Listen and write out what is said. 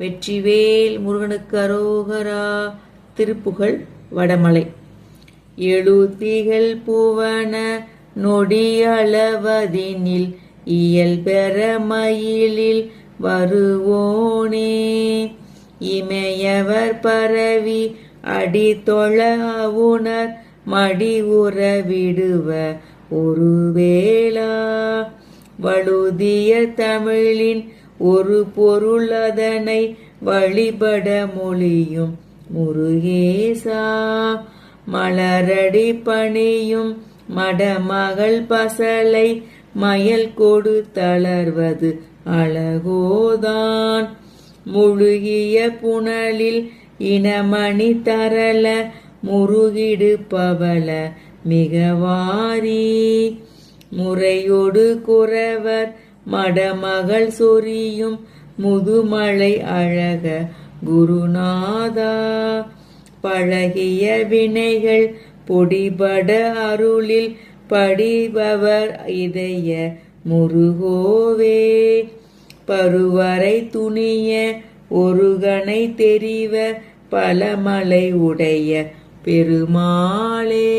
வெற்றிவேல் முருகனுக்கு அரோகரா. திருப்புகழ் வடமலை. எழுத்திகள் புவன நொடியளவதினில் இயல் பெற மயிலில் வருவோனே. இமையவர் பரவி அடி தொழ உணர் மடி உறவிடுவ ஒருவேளா வழுதிய தமிழின் ஒரு பொருளதனை வழிபட மொழியும். முருகேசா மலரடி பணியும். மடமகள் பசலை மயல் கொடு தளர்வது அழகோதான். முழுகிய புனலில் இனமணி தரல முருகிடு பவல மிகவாரி. முறையொடு குறவர் மடமகள் சொரியும் முதுமலை அழக குருநாதா. பழகிய வினைகள் பொடிபட அருளில் படிபவர் இதய முருகோவே. பருவரை துணிய ஒருகனை தெரிவ பலமலை உடைய பெருமாளே.